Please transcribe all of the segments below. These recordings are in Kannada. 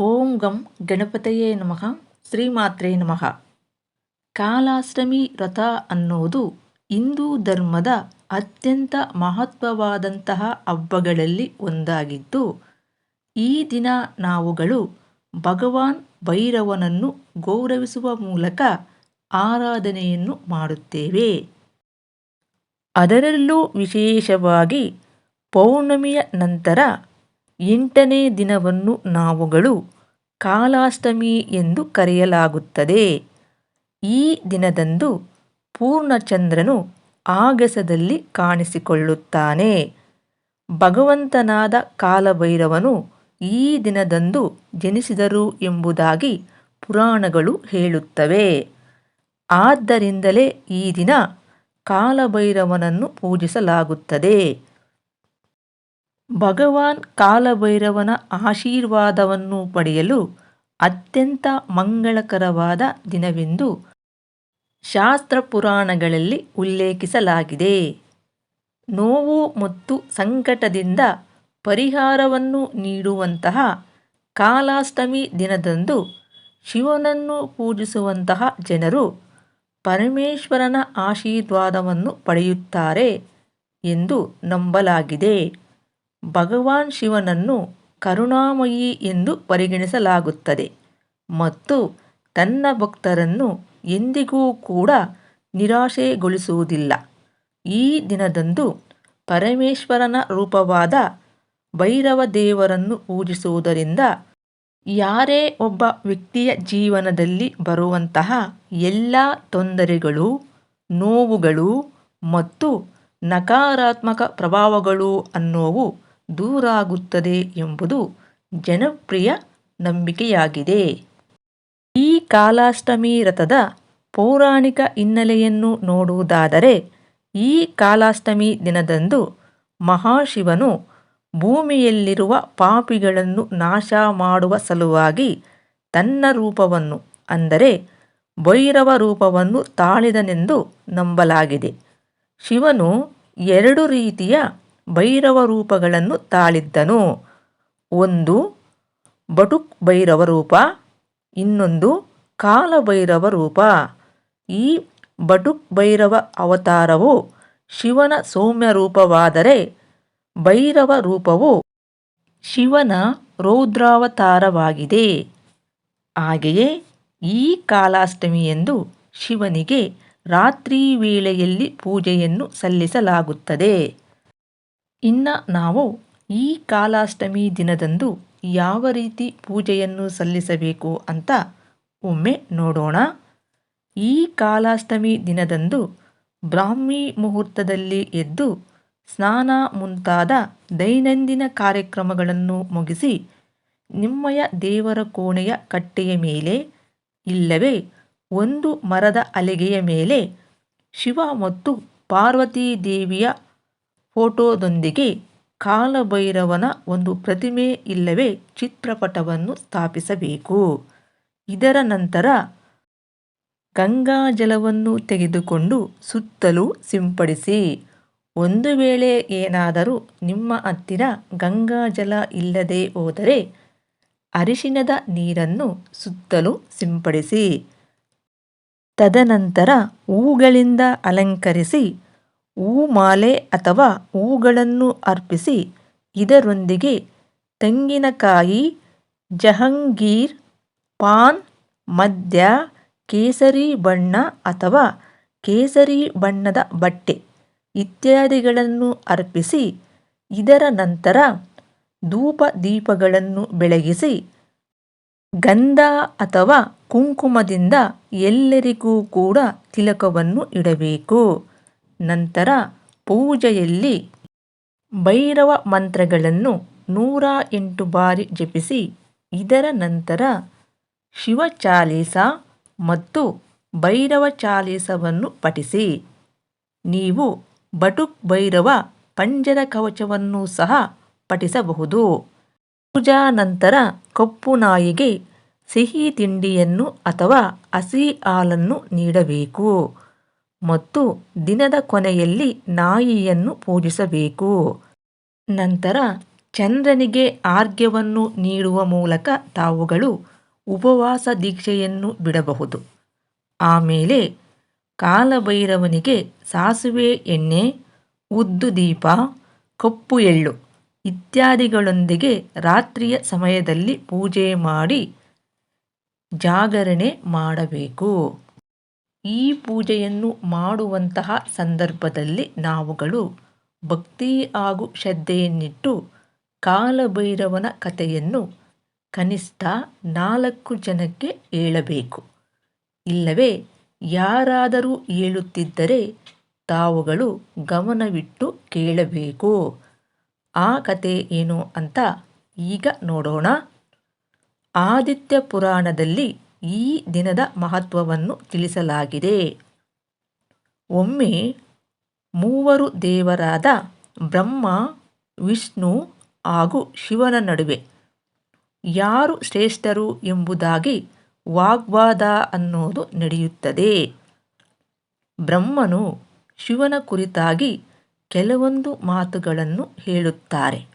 ಓಂ ಗಂ ಗಣಪತಯೇ ನಮಃ ಶ್ರೀಮಾತ್ರೇ ನಮಃ ಕಾಲಾಷ್ಟಮಿ ವ್ರತ ಅನ್ನೋದು ಹಿಂದೂ ಧರ್ಮದ ಅತ್ಯಂತ ಮಹತ್ವವಾದಂತಹ ಹಬ್ಬಗಳಲ್ಲಿ ಒಂದಾಗಿದ್ದು ಈ ದಿನ ನಾವುಗಳು ಭಗವಾನ್ ಭೈರವನನ್ನು ಗೌರವಿಸುವ ಮೂಲಕ ಆರಾಧನೆಯನ್ನು ಮಾಡುತ್ತೇವೆ. ಅದರಲ್ಲೂ ವಿಶೇಷವಾಗಿ ಪೌರ್ಣಮಿಯ ನಂತರ ಎಂಟನೇ ದಿನವನ್ನು ನಾವುಗಳು ಕಾಲಾಷ್ಟಮಿ ಎಂದು ಕರೆಯಲಾಗುತ್ತದೆ. ಈ ದಿನದಂದು ಪೂರ್ಣಚಂದ್ರನು ಆಗಸದಲ್ಲಿ ಕಾಣಿಸಿಕೊಳ್ಳುತ್ತಾನೆ. ಭಗವಂತನಾದ ಕಾಲಭೈರವನು ಈ ದಿನದಂದು ಜನಿಸಿದರು ಎಂಬುದಾಗಿ ಪುರಾಣಗಳು ಹೇಳುತ್ತವೆ. ಆದ್ದರಿಂದಲೇ ಈ ದಿನ ಕಾಲಭೈರವನನ್ನು ಪೂಜಿಸಲಾಗುತ್ತದೆ. ಭಗವಾನ್ ಕಾಲಭೈರವನ ಆಶೀರ್ವಾದವನ್ನು ಪಡೆಯಲು ಅತ್ಯಂತ ಮಂಗಳಕರವಾದ ದಿನವೆಂದು ಶಾಸ್ತ್ರ ಪುರಾಣಗಳಲ್ಲಿ ಉಲ್ಲೇಖಿಸಲಾಗಿದೆ. ನೋವು ಮತ್ತು ಸಂಕಟದಿಂದ ಪರಿಹಾರವನ್ನು ನೀಡುವಂತಹ ಕಾಲಾಷ್ಟಮಿ ದಿನದಂದು ಶಿವನನ್ನು ಪೂಜಿಸುವಂತಹ ಜನರು ಪರಮೇಶ್ವರನ ಆಶೀರ್ವಾದವನ್ನು ಪಡೆಯುತ್ತಾರೆ ಎಂದು ನಂಬಲಾಗಿದೆ. ಭಗವಾನ್ ಶಿವನನ್ನು ಕರುಣಾಮಯಿ ಎಂದು ಪರಿಗಣಿಸಲಾಗುತ್ತದೆ ಮತ್ತು ತನ್ನ ಭಕ್ತರನ್ನು ಎಂದಿಗೂ ಕೂಡ ನಿರಾಶೆಗೊಳಿಸುವುದಿಲ್ಲ. ಈ ದಿನದಂದು ಪರಮೇಶ್ವರನ ರೂಪವಾದ ಭೈರವ ದೇವರನ್ನು ಪೂಜಿಸುವುದರಿಂದ ಯಾರೇ ಒಬ್ಬ ವ್ಯಕ್ತಿಯ ಜೀವನದಲ್ಲಿ ಬರುವಂತಹ ಎಲ್ಲ ತೊಂದರೆಗಳು, ನೋವುಗಳು ಮತ್ತು ನಕಾರಾತ್ಮಕ ಪ್ರಭಾವಗಳು ಅನ್ನೋವು ದೂರಾಗುತ್ತದೆ ಎಂಬುದು ಜನಪ್ರಿಯ ನಂಬಿಕೆಯಾಗಿದೆ. ಈ ಕಾಲಾಷ್ಟಮಿ ರಥದ ಪೌರಾಣಿಕ ಹಿನ್ನೆಲೆಯನ್ನು ನೋಡುವುದಾದರೆ, ಈ ಕಾಲಾಷ್ಟಮಿ ದಿನದಂದು ಮಹಾಶಿವನು ಭೂಮಿಯಲ್ಲಿರುವ ಪಾಪಿಗಳನ್ನು ನಾಶ ಮಾಡುವ ಸಲುವಾಗಿ ತನ್ನ ರೂಪವನ್ನು, ಅಂದರೆ ಭೈರವ ರೂಪವನ್ನು ತಾಳಿದನೆಂದು ನಂಬಲಾಗಿದೆ. ಶಿವನು ಎರಡು ರೀತಿಯ ಭೈರವ ರೂಪಗಳನ್ನು ತಾಳಿದ್ದನು. ಒಂದು, ಬಟುಕ್ ಭೈರವ ರೂಪ. ಇನ್ನೊಂದು ಕಾಲಭೈರವ ರೂಪ. ಈ ಬಟುಕ್ ಭೈರವ ಅವತಾರವು ಶಿವನ ಸೌಮ್ಯ ರೂಪವಾದರೆ ಭೈರವ ರೂಪವು ಶಿವನ ರೌದ್ರಾವತಾರವಾಗಿದೆ. ಹಾಗೆಯೇ ಈ ಕಾಲಾಷ್ಟಮಿಯಂದು ಶಿವನಿಗೆ ರಾತ್ರಿ ವೇಳೆಯಲ್ಲಿ ಪೂಜೆಯನ್ನು ಸಲ್ಲಿಸಲಾಗುತ್ತದೆ. ಇನ್ನು ನಾವು ಈ ಕಾಲಾಷ್ಟಮಿ ದಿನದಂದು ಯಾವ ರೀತಿ ಪೂಜೆಯನ್ನು ಸಲ್ಲಿಸಬೇಕು ಅಂತ ಒಮ್ಮೆ ನೋಡೋಣ. ಈ ಕಾಲಾಷ್ಟಮಿ ದಿನದಂದು ಬ್ರಾಹ್ಮಿ ಮುಹೂರ್ತದಲ್ಲಿ ಎದ್ದು ಸ್ನಾನ ಮುಂತಾದ ದೈನಂದಿನ ಕಾರ್ಯಕ್ರಮಗಳನ್ನು ಮುಗಿಸಿ ನಿಮ್ಮಯ ದೇವರ ಕೋಣೆಯ ಕಟ್ಟೆಯ ಮೇಲೆ ಇಲ್ಲವೇ ಒಂದು ಮರದ ಅಲೆಗೆಯ ಮೇಲೆ ಶಿವ ಮತ್ತು ಪಾರ್ವತೀ ದೇವಿಯ ಫೋಟೋದೊಂದಿಗೆ ಕಾಲಭೈರವನ ಒಂದು ಪ್ರತಿಮೆ ಇಲ್ಲವೇ ಚಿತ್ರಪಟವನ್ನು ಸ್ಥಾಪಿಸಬೇಕು. ಇದರ ನಂತರ ಗಂಗಾಜಲವನ್ನು ತೆಗೆದುಕೊಂಡು ಸುತ್ತಲೂ ಸಿಂಪಡಿಸಿ. ಒಂದು ವೇಳೆ ಏನಾದರೂ ನಿಮ್ಮ ಹತ್ತಿರ ಗಂಗಾಜಲ ಇಲ್ಲದೆ ಹೋದರೆ ಅರಿಶಿನದ ನೀರನ್ನು ಸುತ್ತಲೂ ಸಿಂಪಡಿಸಿ. ತದನಂತರ ಹೂಗಳಿಂದ ಅಲಂಕರಿಸಿ ಹೂಮಾಲೆ ಅಥವಾ ಹೂಗಳನ್ನು ಅರ್ಪಿಸಿ ಇದರೊಂದಿಗೆ ತೆಂಗಿನಕಾಯಿ, ಜಹಂಗೀರ್, ಪಾನ್, ಮದ್ಯ, ಕೇಸರಿ ಬಣ್ಣ ಅಥವಾ ಕೇಸರಿ ಬಣ್ಣದ ಬಟ್ಟೆ ಇತ್ಯಾದಿಗಳನ್ನು ಅರ್ಪಿಸಿ ಇದರ ನಂತರ ಧೂಪ ದೀಪಗಳನ್ನು ಬೆಳಗಿಸಿ ಗಂಧ ಅಥವಾ ಕುಂಕುಮದಿಂದ ಎಲ್ಲರಿಗೂ ಕೂಡ ತಿಲಕವನ್ನು ಇಡಬೇಕು. ನಂತರ ಪೂಜೆಯಲ್ಲಿ ಭೈರವ ಮಂತ್ರಗಳನ್ನು ನೂರ ಎಂಟು ಬಾರಿ ಜಪಿಸಿ, ಇದರ ನಂತರ ಶಿವ ಚಾಲೀಸ ಮತ್ತು ಭೈರವ ಚಾಲೀಸವನ್ನು ಪಠಿಸಿ. ನೀವು ಬಟುಕ್ ಭೈರವ ಪಂಜರ ಕವಚವನ್ನು ಸಹ ಪಠಿಸಬಹುದು. ಪೂಜಾ ನಂತರ ಕಪ್ಪು ನಾಯಿಗೆ ಸಿಹಿ ತಿಂಡಿಯನ್ನು ಅಥವಾ ಹಸಿ ಹಾಲನ್ನು ನೀಡಬೇಕು. ಮತ್ತು ದಿನದ ಕೊನೆಯಲ್ಲಿ ನಾಯಿಯನ್ನು ಪೂಜಿಸಬೇಕು. ನಂತರ ಚಂದ್ರನಿಗೆ ಆರ್ಘ್ಯವನ್ನು ನೀಡುವ ಮೂಲಕ ತಾವುಗಳು ಉಪವಾಸ ದೀಕ್ಷೆಯನ್ನು ಬಿಡಬಹುದು. ಆಮೇಲೆ ಕಾಲಭೈರವನಿಗೆ ಸಾಸುವೆ, ಎಣ್ಣೆ, ಉದ್ದು ದೀಪ, ಕಪ್ಪು ಎಳ್ಳು ಇತ್ಯಾದಿಗಳೊಂದಿಗೆ ರಾತ್ರಿಯ ಸಮಯದಲ್ಲಿ ಪೂಜೆ ಮಾಡಿ ಜಾಗರಣೆ ಮಾಡಬೇಕು. ಈ ಪೂಜೆಯನ್ನು ಮಾಡುವಂತಹ ಸಂದರ್ಭದಲ್ಲಿ ನಾವುಗಳು ಭಕ್ತಿ ಹಾಗೂ ಶ್ರದ್ಧೆಯನ್ನಿಟ್ಟು ಕಾಲಭೈರವನ ಕಥೆಯನ್ನು ಕನಿಷ್ಠ ನಾಲ್ಕು ಜನಕ್ಕೆ ಹೇಳಬೇಕು. ಇಲ್ಲವೇ ಯಾರಾದರೂ ಹೇಳುತ್ತಿದ್ದರೆ ತಾವುಗಳು ಗಮನವಿಟ್ಟು ಕೇಳಬೇಕು. ಆ ಕತೆ ಏನು ಅಂತ ಈಗ ನೋಡೋಣ. ಆದಿತ್ಯ ಪುರಾಣದಲ್ಲಿ ಈ ದಿನದ ಮಹತ್ವವನ್ನು ತಿಳಿಸಲಾಗಿದೆ. ಒಮ್ಮೆ ಮೂವರು ದೇವರಾದ ಬ್ರಹ್ಮ, ವಿಷ್ಣು ಹಾಗೂ ಶಿವನ ನಡುವೆ ಯಾರು ಶ್ರೇಷ್ಠರು ಎಂಬುದಾಗಿ ವಾಗ್ವಾದ ಅನ್ನೋದು ನಡೆಯುತ್ತದೆ. ಬ್ರಹ್ಮನು ಶಿವನ ಕುರಿತಾಗಿ ಕೆಲವೊಂದು ಮಾತುಗಳನ್ನು ಹೇಳುತ್ತಾರೆ.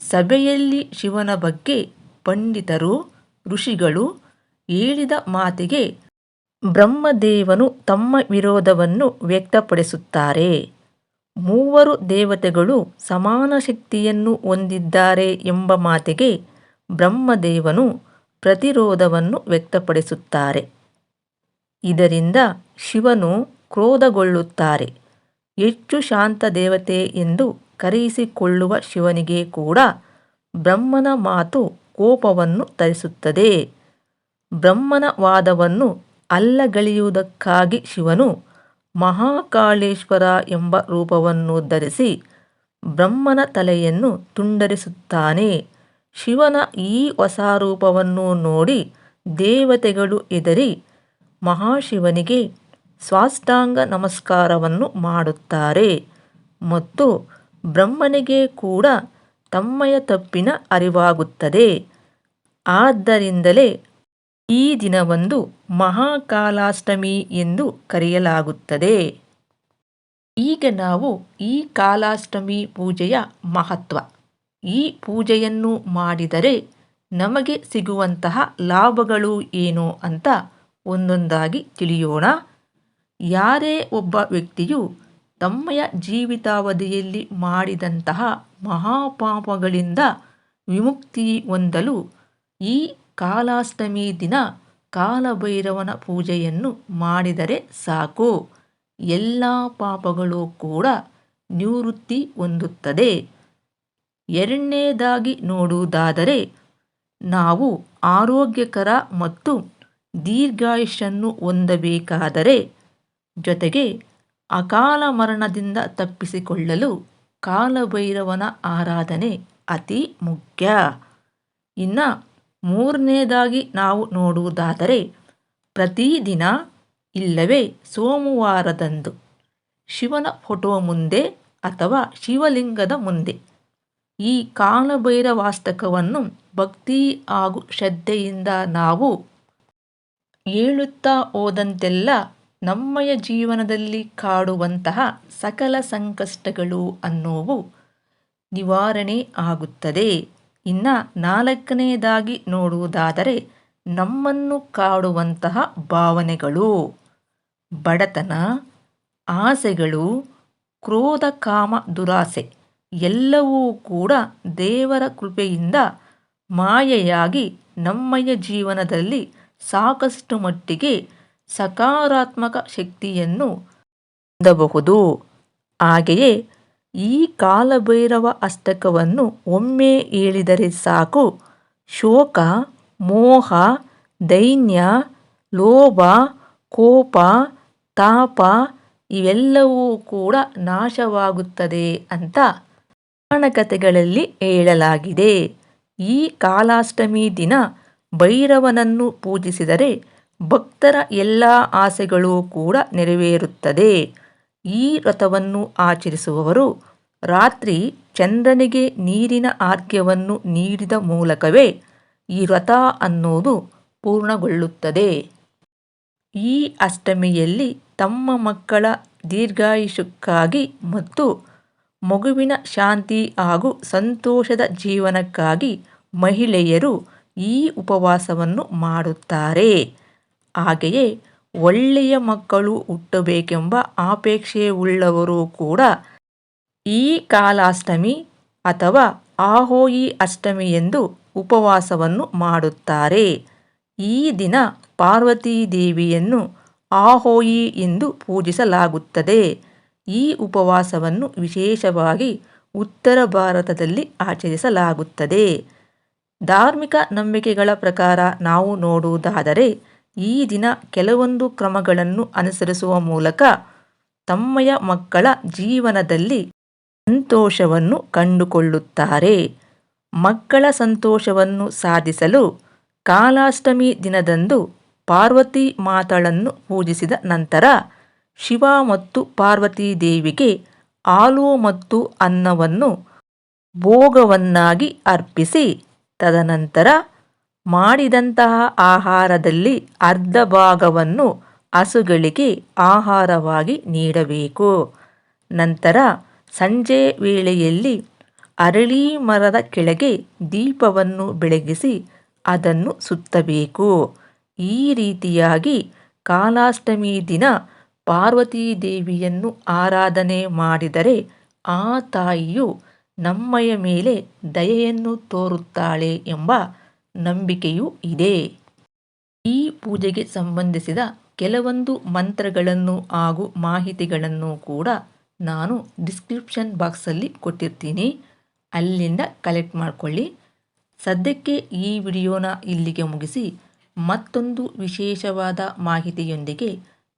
ಸಭೆಯಲ್ಲಿ ಶಿವನ ಬಗ್ಗೆ ಪಂಡಿತರು, ಋಷಿಗಳು ಹೇಳಿದ ಮಾತಿಗೆ ಬ್ರಹ್ಮದೇವನು ತಮ್ಮ ವಿರೋಧವನ್ನು ವ್ಯಕ್ತಪಡಿಸುತ್ತಾರೆ. ಮೂವರು ದೇವತೆಗಳು ಸಮಾನ ಶಕ್ತಿಯನ್ನು ಹೊಂದಿದ್ದಾರೆ ಎಂಬ ಮಾತಿಗೆ ಬ್ರಹ್ಮದೇವನು ಪ್ರತಿರೋಧವನ್ನು ವ್ಯಕ್ತಪಡಿಸುತ್ತಾರೆ. ಇದರಿಂದ ಶಿವನು ಕ್ರೋಧಗೊಳ್ಳುತ್ತಾರೆ. ಹೆಚ್ಚು ಶಾಂತ ದೇವತೆ ಎಂದು ಕರೆಯಿಸಿಕೊಳ್ಳುವ ಶಿವನಿಗೆ ಕೂಡ ಬ್ರಹ್ಮನ ಮಾತು ಕೋಪವನ್ನು ತರಿಸುತ್ತದೆ. ಬ್ರಹ್ಮನ ವಾದವನ್ನು ಅಲ್ಲಗಳೆಯುವುದಕ್ಕಾಗಿ ಶಿವನು ಮಹಾಕಾಳೇಶ್ವರ ಎಂಬ ರೂಪವನ್ನು ಧರಿಸಿ ಬ್ರಹ್ಮನ ತಲೆಯನ್ನು ತುಂಡರಿಸುತ್ತಾನೆ. ಶಿವನ ಈ ಹೊಸ ರೂಪವನ್ನು ನೋಡಿ ದೇವತೆಗಳು ಎದರಿ ಮಹಾಶಿವನಿಗೆ ಸ್ವಾಷ್ಟಾಂಗ ನಮಸ್ಕಾರವನ್ನು ಮಾಡುತ್ತಾರೆ ಮತ್ತು ಬ್ರಹ್ಮನಿಗೆ ಕೂಡ ತಮ್ಮಯ ತಪ್ಪಿನ ಅರಿವಾಗುತ್ತದೆ. ಆದ್ದರಿಂದಲೇ ಈ ದಿನವಂದು ಮಹಾಕಾಲಾಷ್ಟಮಿ ಎಂದು ಕರೆಯಲಾಗುತ್ತದೆ. ಈಗ ನಾವು ಈ ಕಾಲಾಷ್ಟಮಿ ಪೂಜೆಯ ಮಹತ್ವ. ಈ ಪೂಜೆಯನ್ನು ಮಾಡಿದರೆ ನಮಗೆ ಸಿಗುವಂತಹ ಲಾಭಗಳು ಏನು ಅಂತ ಒಂದೊಂದಾಗಿ ತಿಳಿಯೋಣ. ಯಾರೇ ಒಬ್ಬ ವ್ಯಕ್ತಿಯು ತಮ್ಮಯ ಜೀವಿತಾವಧಿಯಲ್ಲಿ ಮಾಡಿದಂತಹ ಮಹಾಪಾಪಗಳಿಂದ ವಿಮುಕ್ತಿ ಹೊಂದಲು ಈ ಕಾಲಾಷ್ಟಮಿ ದಿನ ಕಾಲಭೈರವನ ಪೂಜೆಯನ್ನು ಮಾಡಿದರೆ ಸಾಕು. ಎಲ್ಲ ಪಾಪಗಳು ಕೂಡ ನಿವೃತ್ತಿ ಹೊಂದುತ್ತದೆ. ಎರಡನೇದಾಗಿ ನೋಡುವುದಾದರೆ, ನಾವು ಆರೋಗ್ಯಕರ ಮತ್ತು ದೀರ್ಘಾಯುಷನ್ನು ಹೊಂದಬೇಕಾದರೆ, ಜೊತೆಗೆ ಅಕಾಲ ಮರಣದಿಂದ ತಪ್ಪಿಸಿಕೊಳ್ಳಲು ಕಾಲಭೈರವನ ಆರಾಧನೆ ಅತಿ ಮುಖ್ಯ. ಇನ್ನು ಮೂರನೇದಾಗಿ ನಾವು ನೋಡುವುದಾದರೆ ಪ್ರತಿದಿನ ಇಲ್ಲವೇ ಸೋಮವಾರದಂದು ಶಿವನ ಫೋಟೋ ಮುಂದೆ ಅಥವಾ ಶಿವಲಿಂಗದ ಮುಂದೆ. ಈ ಕಾಲಭೈರವಾಸ್ತಕವನ್ನು ಭಕ್ತಿ ಹಾಗೂ ಶ್ರದ್ಧೆಯಿಂದ ನಾವು ಹೇಳುತ್ತಾ ಹೋದಂತೆಲ್ಲ ನಮ್ಮಯ ಜೀವನದಲ್ಲಿ ಕಾಡುವಂತಹ ಸಕಲ ಸಂಕಷ್ಟಗಳು ಅನ್ನೋವು ನಿವಾರಣೆ ಆಗುತ್ತದೆ. ಇನ್ನು ನಾಲ್ಕನೆಯದಾಗಿ ನೋಡುವುದಾದರೆ ನಮ್ಮನ್ನು ಕಾಡುವಂತಹ ಭಾವನೆಗಳು. ಬಡತನ, ಆಸೆಗಳು, ಕ್ರೋಧ, ಕಾಮ, ದುರಾಸೆ ಎಲ್ಲವೂ ಕೂಡ ದೇವರ ಕೃಪೆಯಿಂದ ಮಾಯೆಯಾಗಿ ನಮ್ಮಯ ಜೀವನದಲ್ಲಿ ಸಾಕಷ್ಟು ಮಟ್ಟಿಗೆ ಸಕಾರಾತ್ಮಕ ಶಕ್ತಿಯನ್ನು ಹೊಂದಬಹುದು. ಹಾಗೆಯೇ ಈ ಕಾಲಭೈರವ ಅಷ್ಟಕವನ್ನು ಒಮ್ಮೆ ಹೇಳಿದರೆ ಸಾಕು. ಶೋಕ, ಮೋಹ, ದೈನ್ಯ, ಲೋಭ, ಕೋಪ, ತಾಪ ಇವೆಲ್ಲವೂ ಕೂಡ ನಾಶವಾಗುತ್ತದೆ ಅಂತ ಪುರಾಣಕಥೆಗಳಲ್ಲಿ ಹೇಳಲಾಗಿದೆ. ಈ ಕಾಲಾಷ್ಟಮಿ ದಿನ ಭೈರವನನ್ನು ಪೂಜಿಸಿದರೆ ಭಕ್ತರ ಎಲ್ಲ ಆಸೆಗಳು ಕೂಡ ನೆರವೇರುತ್ತದೆ. ಈ ವ್ರತವನ್ನು ಆಚರಿಸುವವರು ರಾತ್ರಿ ಚಂದ್ರನಿಗೆ ನೀರಿನ ಆರ್ಘ್ಯವನ್ನು ನೀಡಿದ ಮೂಲಕವೇ ಈ ವ್ರತ ಅನ್ನೋದು ಪೂರ್ಣಗೊಳ್ಳುತ್ತದೆ. ಈ ಅಷ್ಟಮಿಯಲ್ಲಿ ತಮ್ಮ ಮಕ್ಕಳ ದೀರ್ಘಾಯುಷ್ಯಕ್ಕಾಗಿ ಮತ್ತು ಮಗುವಿನ ಶಾಂತಿ ಹಾಗೂ ಸಂತೋಷದ ಜೀವನಕ್ಕಾಗಿ ಮಹಿಳೆಯರು ಈ ಉಪವಾಸವನ್ನು ಮಾಡುತ್ತಾರೆ. ಹಾಗೆಯೇ ಒಳ್ಳೆಯ ಮಕ್ಕಳು ಹುಟ್ಟಬೇಕೆಂಬ ಉಳ್ಳವರು ಕೂಡ ಈ ಕಾಲಾಷ್ಟಮಿ ಅಥವಾ ಆಹೋಯಿ ಅಷ್ಟಮಿ ಎಂದು ಉಪವಾಸವನ್ನು ಮಾಡುತ್ತಾರೆ. ಈ ದಿನ ಪಾರ್ವತೀ ದೇವಿಯನ್ನು ಆಹೋಯಿ ಎಂದು ಪೂಜಿಸಲಾಗುತ್ತದೆ. ಈ ಉಪವಾಸವನ್ನು ವಿಶೇಷವಾಗಿ ಉತ್ತರ ಭಾರತದಲ್ಲಿ ಆಚರಿಸಲಾಗುತ್ತದೆ. ಧಾರ್ಮಿಕ ನಂಬಿಕೆಗಳ ಪ್ರಕಾರ ನಾವು ನೋಡುವುದಾದರೆ ಈ ದಿನ ಕೆಲವೊಂದು ಕ್ರಮಗಳನ್ನು ಅನುಸರಿಸುವ ಮೂಲಕ ತಮ್ಮಯ ಮಕ್ಕಳ ಜೀವನದಲ್ಲಿ ಸಂತೋಷವನ್ನು ಕಂಡುಕೊಳ್ಳುತ್ತಾರೆ. ಮಕ್ಕಳ ಸಂತೋಷವನ್ನು ಸಾಧಿಸಲು ಕಾಲಾಷ್ಟಮಿ ದಿನದಂದು ಪಾರ್ವತಿ ಮಾತಳನ್ನು ಪೂಜಿಸಿದ ನಂತರ ಶಿವ ಮತ್ತು ಪಾರ್ವತಿ ದೇವಿಗೆ ಹಾಲು ಮತ್ತು ಅನ್ನವನ್ನು ಭೋಗವನ್ನಾಗಿ ಅರ್ಪಿಸಿ, ತದನಂತರ ಮಾಡಿದಂತಹ ಆಹಾರದಲ್ಲಿ ಅರ್ಧ ಭಾಗವನ್ನು ಹಸುಗಳಿಗೆ ಆಹಾರವಾಗಿ ನೀಡಬೇಕು. ನಂತರ ಸಂಜೆ ವೇಳೆಯಲ್ಲಿ ಅರಳಿ ಮರದ ಕೆಳಗೆ ದೀಪವನ್ನು ಬೆಳಗಿಸಿ ಅದನ್ನು ಸುತ್ತಬೇಕು. ಈ ರೀತಿಯಾಗಿ ಕಾಲಾಷ್ಟಮಿ ದಿನ ಪಾರ್ವತೀ ದೇವಿಯನ್ನು ಆರಾಧನೆ ಮಾಡಿದರೆ ಆ ತಾಯಿಯು ನಮ್ಮಯ ಮೇಲೆ ದಯೆಯನ್ನು ತೋರುತ್ತಾಳೆ ಎಂಬ ನಂಬಿಕೆಯೂ ಇದೆ. ಈ ಪೂಜೆಗೆ ಸಂಬಂಧಿಸಿದ ಕೆಲವೊಂದು ಮಂತ್ರಗಳನ್ನು ಹಾಗೂ ಮಾಹಿತಿಗಳನ್ನು ಕೂಡ ನಾನು ಡಿಸ್ಕ್ರಿಪ್ಷನ್ ಬಾಕ್ಸಲ್ಲಿ ಕೊಟ್ಟಿರ್ತೀನಿ. ಅಲ್ಲಿಂದ ಕಲೆಕ್ಟ್ ಮಾಡಿಕೊಳ್ಳಿ. ಸದ್ಯಕ್ಕೆ ಈ ವಿಡಿಯೋನ ಇಲ್ಲಿಗೆ ಮುಗಿಸಿ ಮತ್ತೊಂದು ವಿಶೇಷವಾದ ಮಾಹಿತಿಯೊಂದಿಗೆ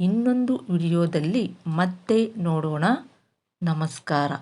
ಇನ್ನೊಂದು ವಿಡಿಯೋದಲ್ಲಿ ಮತ್ತೆ ನೋಡೋಣ. ನಮಸ್ಕಾರ.